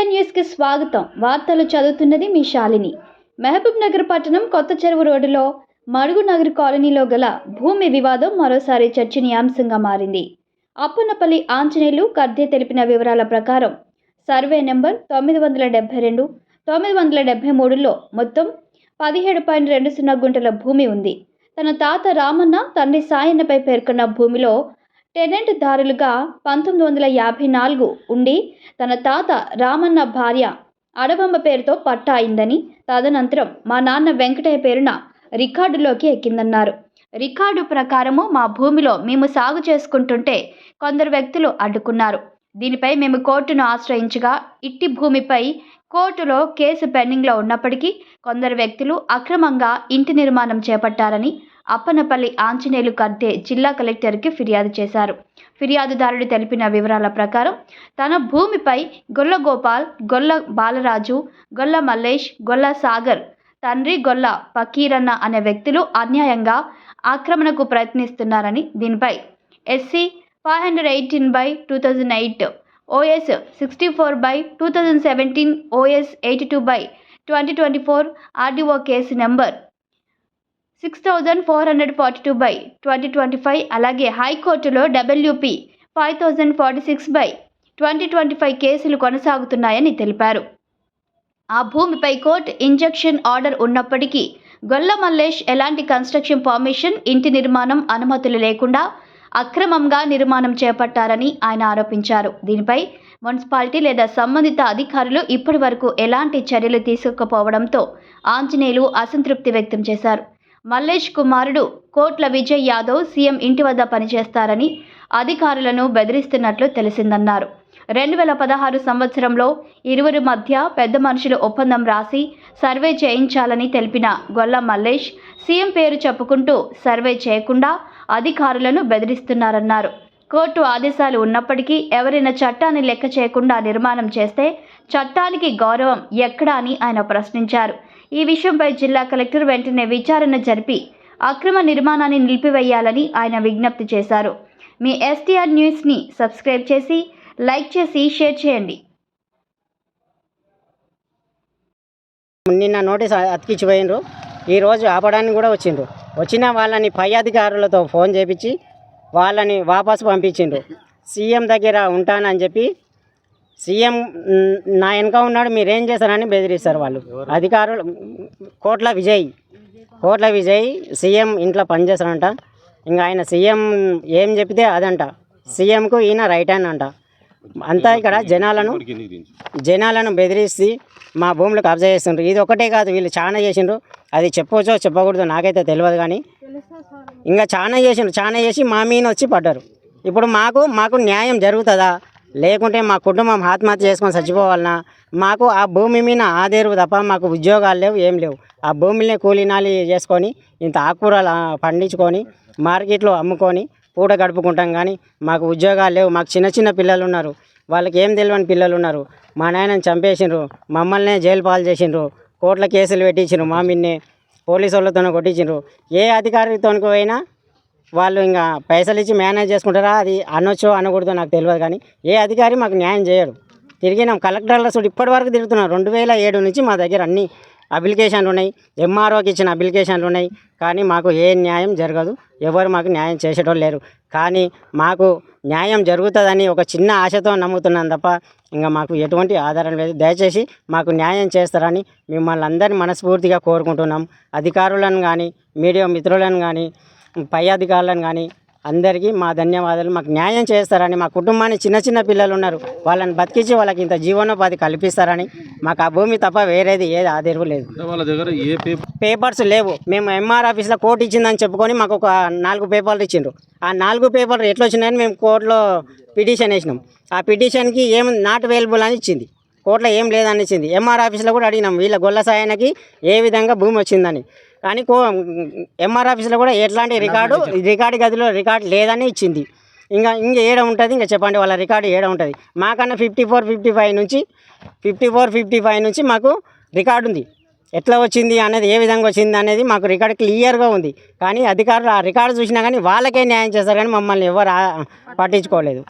STR న్యూస్కి స్వాగతం. వార్తలు చదువుతున్నది మీ శాలిని. మహబూబ్ నగర్ పట్టణం కొత్త చెరువు రోడ్డులో మడుగు నగర్ కాలనీలో గల భూమి వివాదం మరోసారి చర్చనీయాంశంగా మారింది. అప్పనపల్లి ఆంజనేయులు కర్దే తెలిపిన వివరాల ప్రకారం సర్వే నెంబర్ తొమ్మిది వందల డెబ్బై రెండు తొమ్మిది వందల డెబ్బై మూడులో మొత్తం పదిహేడు పాయింట్ రెండు సున్నా గుంటల భూమి ఉంది. తన తాత రామన్న తండ్రి సాయన్నపై పేర్కొన్న భూమిలో టెనెంట్ దారులుగా పంతొమ్మిది వందల యాభై నాలుగు ఉండి తన తాత రామన్న భార్య అడబమ్మ పేరుతో పట్టా అయిందని తదనంతరం మా నాన్న వెంకటయ్య పేరున రికార్డులోకి ఎక్కిందన్నారు. రికార్డు ప్రకారము మా భూమిలో మేము సాగు చేసుకుంటుంటే కొందరు వ్యక్తులు అడ్డుకున్నారు. దీనిపై మేము కోర్టును ఆశ్రయించగా ఇట్టి భూమిపై కోర్టులో కేసు పెండింగ్లో ఉన్నప్పటికీ కొందరు వ్యక్తులు అక్రమంగా ఇంటి నిర్మాణం చేపట్టారని అప్పనపల్లి ఆంజనేయులు కర్దే జిల్లా కలెక్టర్కి ఫిర్యాదు చేశారు. ఫిర్యాదుదారుడు తెలిపిన వివరాల ప్రకారం తన భూమిపై గొల్ల గోపాల్ గొల్ల బాలరాజు గొల్ల మల్లేష్ గొల్ల సాగర్ తండ్రి గొల్ల పకీరన్న అనే వ్యక్తులు అన్యాయంగా ఆక్రమణకు ప్రయత్నిస్తున్నారని దీనిపై SC five hundred eighteen by two thousand eight OS sixty four by two thousand seventeen OS eighty two by twenty twenty four RDO case number six thousand four hundred forty two by twenty twenty five అలాగే హైకోర్టులో WP five thousand forty six by twenty twenty five కేసులు కొనసాగుతున్నాయని తెలిపారు. ఆ భూమిపై court injection order ఉన్నప్పటికీ గొల్ల మల్లేష్ ఎలాంటి construction permission ఇంటి నిర్మాణం అనుమతులు లేకుండా అక్రమంగా నిర్మాణం చేపట్టారని ఆయన ఆరోపించారు. దీనిపై మున్సిపాలిటీ లేదా సంబంధిత అధికారులు ఇప్పటి వరకు ఎలాంటి చర్యలు తీసుకోకపోవడంతో ఆంజనేయులు అసంతృప్తి వ్యక్తం చేశారు. మల్లేష్ కుమారుడు కోట్ల విజయ్ యాదవ్ సీఎం ఇంటి వద్ద పనిచేస్తారని అధికారులను బెదిరిస్తున్నట్లు తెలిసిందన్నారు. రెండు వేల పదహారు సంవత్సరంలో ఇరువురి మధ్య పెద్ద మనుషులు ఒప్పందం రాసి సర్వే చేయించాలని తెలిపిన గొల్ల మల్లేష్ సీఎం పేరు చెప్పుకుంటూ సర్వే చేయకుండా అధికారులను బెదిరిస్తున్నారన్నారు. కోర్టు ఆదేశాలు ఉన్నప్పటికీ ఎవరైనా చట్టాన్ని లెక్క చేయకుండా నిర్మాణం చేస్తే చట్టానికి గౌరవం ఎక్కడా అని ఆయన ప్రశ్నించారు. ఈ విషయంపై జిల్లా కలెక్టర్ వెంటనే విచారణ జరిపి అక్రమ నిర్మాణాన్ని నిలిపివేయాలని ఆయన విజ్ఞప్తి చేశారు. మీ ఎస్టీఆర్ న్యూస్ని సబ్స్క్రైబ్ చేసి లైక్ చేసి షేర్ చేయండి. నిన్న నోటీస్ అతికించి పోయినరు ఈరోజు ఆపడానికి కూడా వచ్చిండ్రు. వచ్చిన వాళ్ళని పై అధికారులతో ఫోన్ చేపించి వాళ్ళని వాపసు పంపించిండ్రు. సీఎం దగ్గర ఉంటానని చెప్పి సీఎం నా వెనక ఉన్నాడు మీరేం చేస్తారని బెదిరిస్తారు వాళ్ళు. అధికారులు కోట్ల విజయ్. కోట్ల విజయ్ సీఎం ఇంట్లో పనిచేస్తారంట ఇంకా ఆయన సీఎం ఏం చెప్తే అదంట. సీఎంకు ఈయన రైట్ హ్యాండ్ అంట. అంతా ఇక్కడ జనాలను జనాలను బెదిరిస్తే మా భూములు కబ్జా చేస్తుండ్రు. ఇది ఒకటే కాదు వీళ్ళు చాలా చేసిండ్రు. అది చెప్పవచ్చో చెప్పకూడదు నాకైతే తెలియదు కానీ. ఇంకా చాలా చేసిండ్రు. చాలా చేసి మా మీద వచ్చి పడ్డారు. ఇప్పుడు మాకు మాకు న్యాయం జరుగుతుందా? లేకుంటే మా కుటుంబం ఆత్మహత్య చేసుకొని చచ్చిపోవాలన్నా మాకు ఆ భూమి మీద ఆదేరు తప్ప మాకు ఉద్యోగాలు లేవు ఏం లేవు. ఆ భూమిని కూలీనాలి చేసుకొని ఇంత ఆకుకూరలు పండించుకొని మార్కెట్లో అమ్ముకొని పూట గడుపుకుంటాం కానీ మాకు ఉద్యోగాలు లేవు. మాకు చిన్న చిన్న పిల్లలు ఉన్నారు. వాళ్ళకి ఏం తెలియని పిల్లలు ఉన్నారు. మా నాయనని చంపేసిండ్రు. మమ్మల్ని జైలు పాలు చేసిండ్రు. కోర్టుల కేసులు పెట్టించిండ్రు మా మిన్నే పోలీసు వాళ్ళతో కొట్టించిండ్రు. ఏ అధికారితో పోయినా వాళ్ళు ఇంకా పైసలు ఇచ్చి మేనేజ్ చేసుకుంటారా? అది అనొచ్చు అనకూడదు నాకు తెలియదు కానీ ఏ అధికారి మాకు న్యాయం చేయడు. తిరిగినాం కలెక్టర్ల చూడు ఇప్పటి వరకు తిరుగుతున్నాం. రెండు వేల ఏడు నుంచి మా దగ్గర అన్ని అప్లికేషన్లు ఉన్నాయి. ఎంఆర్ఓకి ఇచ్చిన అప్లికేషన్లు ఉన్నాయి. కానీ మాకు ఏ న్యాయం జరగదు. ఎవరు మాకు న్యాయం చేసేటోళ్ళు లేరు. కానీ మాకు న్యాయం జరుగుతుందని ఒక చిన్న ఆశతో నమ్ముతున్నాం తప్ప ఇంకా మాకు ఎటువంటి ఆధారం లేదు. దయచేసి మాకు న్యాయం చేస్తారని మిమ్మల్ని అందరినీ మనస్ఫూర్తిగా కోరుకుంటున్నాం. అధికారులను కానీ మీడియా మిత్రులను కానీ పై అధికారులను కానీ అందరికీ మా ధన్యవాదాలు. మాకు న్యాయం చేస్తారని మా కుటుంబాన్ని చిన్న చిన్న పిల్లలు ఉన్నారు. వాళ్ళని బతికించి వాళ్ళకి ఇంత జీవనోపాధి కల్పిస్తారని. మాకు ఆ భూమి తప్ప వేరేది ఏది ఆదేరు లేదు. అంటే వాళ్ళ దగ్గర ఏ పేపర్ పేపర్స్ లేవు. మేము ఎంఆర్ ఆఫీస్లో కోర్టు ఇచ్చిందని చెప్పుకొని మాకు ఒక నాలుగు పేపర్లు ఇచ్చిండ్రు. ఆ నాలుగు పేపర్లు ఎట్లా వచ్చినాయని మేము కోర్టులో పిటిషన్ వేసినాం. ఆ పిటిషన్కి ఏం నాట్ అవైలబుల్ అని ఇచ్చింది. కోర్టులో ఏం లేదని ఇచ్చింది. ఎంఆర్ ఆఫీస్లో కూడా అడిగినాం. వీళ్ళ గొల్ల సాయనకి ఏ విధంగా భూమి వచ్చిందని. కానీ కో ఎంఆర్ ఆఫీస్లో కూడా ఎట్లాంటి రికార్డు రికార్డు గదిలో రికార్డు లేదని ఇచ్చింది. ఇంకా ఇంకా ఏడ ఉంటుంది? ఇంకా చెప్పండి వాళ్ళ రికార్డు ఏడ ఉంటుంది? మాకన్నా ఫిఫ్టీ ఫోర్ ఫిఫ్టీ ఫైవ్ నుంచి ఫిఫ్టీ ఫోర్ ఫిఫ్టీ ఫైవ్ నుంచి మాకు రికార్డు ఉంది. ఎట్లా వచ్చింది అనేది ఏ విధంగా వచ్చింది అనేది మాకు రికార్డు క్లియర్గా ఉంది. కానీ అధికారులు ఆ రికార్డు చూసినా కానీ వాళ్ళకే న్యాయం చేస్తారు కానీ మమ్మల్ని ఎవరు పట్టించుకోలేదు.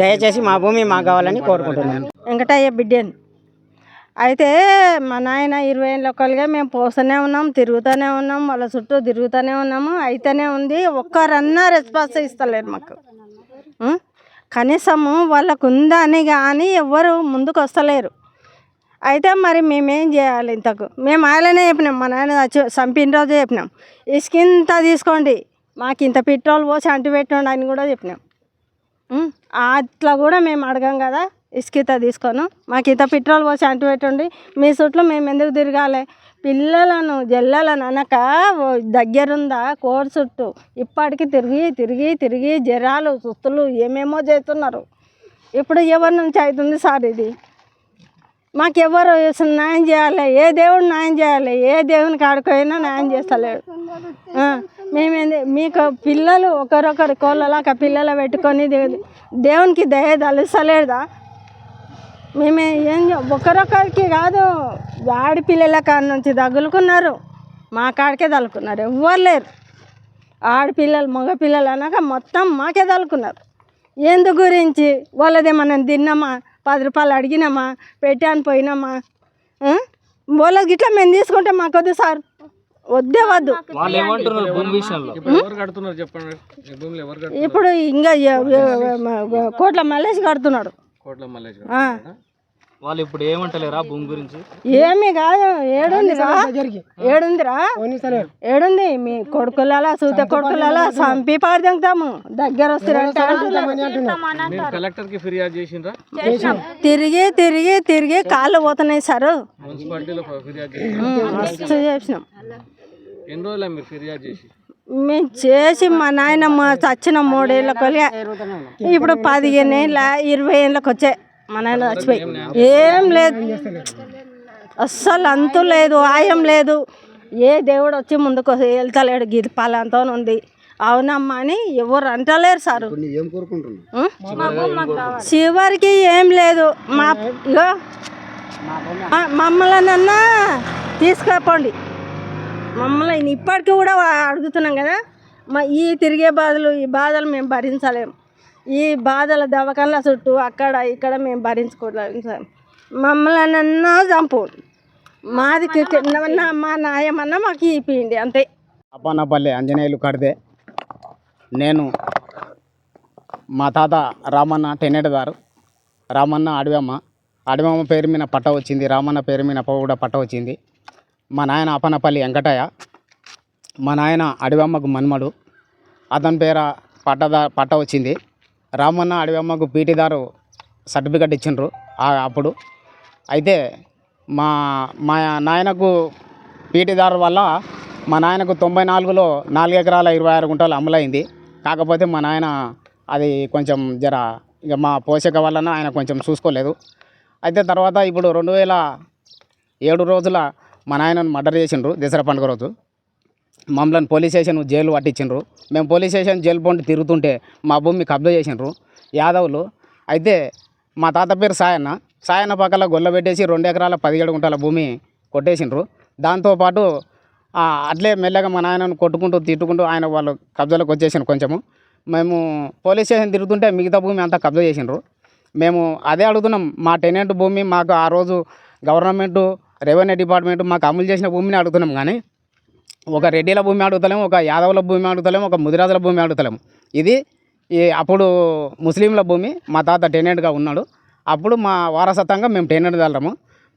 దయచేసి మా భూమి మాకు కావాలని కోరుకుంటున్నాను వెంకటయ్య బిడ్డని. అయితే మా నాయన ఇరవై ఏళ్ళు ఒకళ్ళుగా మేము పోస్తూనే ఉన్నాం తిరుగుతూనే ఉన్నాం వాళ్ళ చుట్టూ తిరుగుతూనే ఉన్నాము అయితేనే ఉంది. ఒక్కరన్నా రెస్పాన్స్ ఇస్తలేరు మాకు. కనీసము వాళ్ళకు ఉందా అని కానీ ఎవ్వరు ముందుకు వస్తలేరు అయితే మరి మేమేం చేయాలి ఇంతకు? మేము ఆయననే చెప్పినాం మా నాయన చంపిన రోజు చెప్పినాం. ఇసుకింత తీసుకోండి మాకు ఇంత పెట్రోల్ పోసి అంటు పెట్టండి అని కూడా చెప్పినాం. అట్లా కూడా మేము అడగం కదా. ఇసుకిత తీసుకోను మాకు ఇంత పెట్రోల్ పోసి అంటు పెట్టండి మీ చుట్టూ మేము ఎందుకు తిరగాలి? పిల్లలను జల్లలను అనక దగ్గరుందా కోడి చుట్టూ ఇప్పటికి తిరిగి తిరిగి తిరిగి జ్వరాలు సుస్తులు ఏమేమో చేస్తున్నారు. ఇప్పుడు ఎవరి నుంచి అవుతుంది సార్ ఇది? మాకు ఎవరు అసలు న్యాయం చేయాలి? ఏ దేవుడు న్యాయం చేయాలి? ఏ దేవుని ఆడుకోయినా న్యాయం చేస్తలేడు. మేమేంది మీకు పిల్లలు ఒకరొకరు కోళ్ళలాగా పిల్లలు పెట్టుకొని దేవునికి దయ తలుస్తలేదా మేమే ఏం ఒకరొకరికి కాదు వాడి పిల్లల కాడ నుంచి తగులుకున్నారు. మా కాడికే తగులుకున్నారు. ఎవ్వరు లేరు. ఆడపిల్లలు మగ పిల్లలు అనక మొత్తం మాకే తగులుకున్నారు. ఎందు గురించి వాళ్ళదే మనం తిన్నామా? పది రూపాయలు అడిగినామా? పెట్టాను పోయినామా? వాళ్ళకి ఇట్లా మేము తీసుకుంటే మాకు వద్దు సార్. వద్దే వద్దు. ఇప్పుడు ఇంకా కోట్ల మల్లేసి కడుతున్నాడు. ఆ. వాళ్ళు ఇప్పుడు ఏమంటలేరా భూమి గురించి? ఏమి కాదు ఏడుందిరా? ఏడుందిరా? ఏడుంది మీ కొడుకులలా సూత కొడుకులలా చంపి పాడుతాము దగ్గర. కలెక్టర్కి ఫిర్యాదు చేసిండ్రా? తిరిగి తిరిగి తిరిగి కాళ్ళు పోతున్నాయి సార్. మస్తు చేసినాం. ఎన్ని రోజులు మీరు ఫిర్యాదు చేసి? మేము చేసి మా నాయనమ్మ చచ్చిన మూడేళ్ళ కొలిగా. ఇప్పుడు పదిహేను ఏళ్ళ ఇరవై ఏళ్ళకి వచ్చాయి మా నాయన చచ్చిపోయి ఏం లేదు. అస్సలు అంతు లేదు ఆయం లేదు. ఏ దేవుడు వచ్చి ముందుకు వెళ్తలేడు గీత పాలంతో ఉంది అవునమ్మా అని ఎవరు అంటలేరు సారు? చివరికి ఏం లేదు. మా ఇగో మమ్మల్ని తీసుకుపోండి. మమ్మల్ని ఇప్పటికీ కూడా అడుగుతున్నాం కదా. మా ఈ తిరిగే బాధలు ఈ బాధలు మేము భరించలేము ఈ బాధల దవాఖానల చుట్టూ అక్కడ ఇక్కడ మేము భరించుకోలేము సార్. మమ్మల్ని అన్నా చంపు. మాది మా నాయమన్నా మాకు ఇప్పిండి అంతే. అపానపల్లి ఆంజనేయులు కడితే. నేను మా తాత రామన్న టెన్నెడదారు రామన్న అడవమ్మ అడవమ్మ పేరు మీద పట్ట వచ్చింది. రామన్న పేరు మీద కూడా పట్ట వచ్చింది. మా నాయన అపనపల్లి వెంకటయ్య. మా నాయన అడవమ్మకు మన్మడు. అతని పేర పట్టదా పట్ట వచ్చింది. రామన్న అడవమ్మకు పీటీదారు సర్టిఫికెట్ ఇచ్చిండ్రు అప్పుడు. అయితే మా మా నాయనకు పీటీదారు వల్ల మా నాయనకు తొంభై నాలుగులో నాలుగు ఎకరాల ఇరవై ఆరు గుంటలు అమలైంది కాకపోతే మా నాయన అది కొంచెం జర ఇక మా పోషక వలన ఆయన కొంచెం చూసుకోలేదు. అయితే తర్వాత ఇప్పుడు రెండు వేల ఏడు రోజుల మా నాయనను మర్డర్ చేసిండ్రు దసరా పండుగ రోజు. మమ్మల్ని పోలీస్ స్టేషన్ జైలు పట్టించిండ్రు. మేము పోలీస్ స్టేషన్ జైలు పొంటి తిరుగుతుంటే మా భూమి కబ్జా చేసిండ్రు. యాదవులు. అయితే మా తాత పేరు సాయన్న. సాయన్న పక్కల గొల్ల పెట్టేసి రెండు ఎకరాల పదిహేడు గుంటల భూమి కొట్టేసిండ్రు. దాంతోపాటు అట్లే మెల్లగా మా నాయనను కొట్టుకుంటూ తిట్టుకుంటూ ఆయన వాళ్ళు కబ్జాలోకి వచ్చేసిండ్రు కొంచెము. మేము పోలీస్ స్టేషన్ తిరుగుతుంటే మిగతా భూమి అంతా కబ్జా చేసిండ్రు. మేము అదే అడుగుతున్నాం మా టెనెంట్ భూమి మాకు ఆ రోజు గవర్నమెంటు రెవెన్యూ డిపార్ట్మెంట్ మాకు అమలు చేసిన భూమిని అడుగుతున్నాం కానీ ఒక రెడ్డిల భూమి అడుగుతలేము ఒక యాదవుల భూమి అడుగుతలేము ఒక ముదిరాజుల భూమి అడుగుతలేము ఇది ఈ అప్పుడు ముస్లింల భూమి మా తాత టెనెంట్గా ఉన్నాడు. అప్పుడు మా వారసత్వంగా మేము టెనెంట్ వెళ్ళము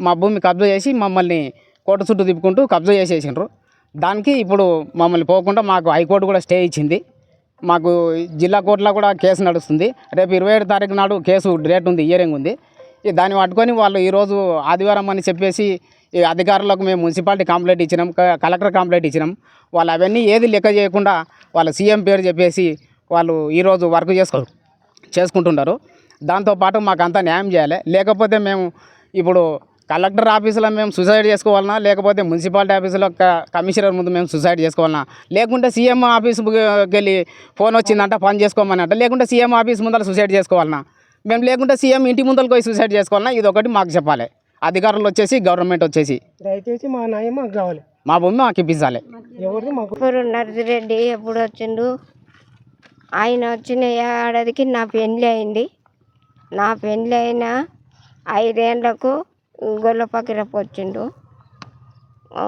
మా భూమి కబ్జా చేసి మమ్మల్ని కోర్టు చుట్టూ తిప్పుకుంటూ కబ్జా చేసేసిండ్రు. దానికి ఇప్పుడు మమ్మల్ని పోకుండా మాకు హైకోర్టు కూడా స్టే ఇచ్చింది. మాకు జిల్లా కోర్టులో కూడా కేసు నడుస్తుంది. రేపు ఇరవై ఏడు తారీఖు నాడు కేసు డేట్ ఉంది ఇయరింగ్ ఉంది. దాన్ని పట్టుకొని వాళ్ళు ఈరోజు ఆదివారం అని చెప్పేసి ఈ అధికారులకు మేము మున్సిపాలిటీ కంప్లైంట్ ఇచ్చినాం కలెక్టర్ కంప్లైంట్ ఇచ్చినాం. వాళ్ళు అవన్నీ ఏది లెక్క చేయకుండా వాళ్ళ సీఎం పేరు చెప్పేసి వాళ్ళు ఈరోజు వర్క్ చేసుకో చేసుకుంటున్నారు. దాంతోపాటు మాకు అంతా న్యాయం చేయాలి. లేకపోతే మేము ఇప్పుడు కలెక్టర్ ఆఫీసులో మేము సూసైడ్ చేసుకోవాలన్నా లేకపోతే మున్సిపాలిటీ ఆఫీసులో కమిషనర్ ముందు మేము సూసైడ్ చేసుకోవాలన్నా లేకుంటే సీఎం ఆఫీస్కి వెళ్ళి ఫోన్ వచ్చిందంట పని చేసుకోమని అంట లేకుంటే సీఎం ఆఫీస్ ముందర సూసైడ్ చేసుకోవాలన్నా మేము లేకుంటే సీఎం ఇంటి ముందరకు పోయి సూసైడ్ చేసుకోవాలన్నా ఇది ఒకటి మాకు చెప్పాలి. అధికారులు వచ్చేసి గవర్నమెంట్ వచ్చేసి. దయచేసి మా నాయన మాకు కావాలి. మా భూమి మాకు ఇప్పించాలి. ఎవరిది మాకు? నర్సిరెడ్డి ఎప్పుడు వచ్చిండు? ఆయన వచ్చిన ఏడాదికి నా పెళ్ళి అయింది. నా పెళ్ళి అయిన ఐదేండ్లకు గొల్ల పకిరప్ప వచ్చిండు. ఆ,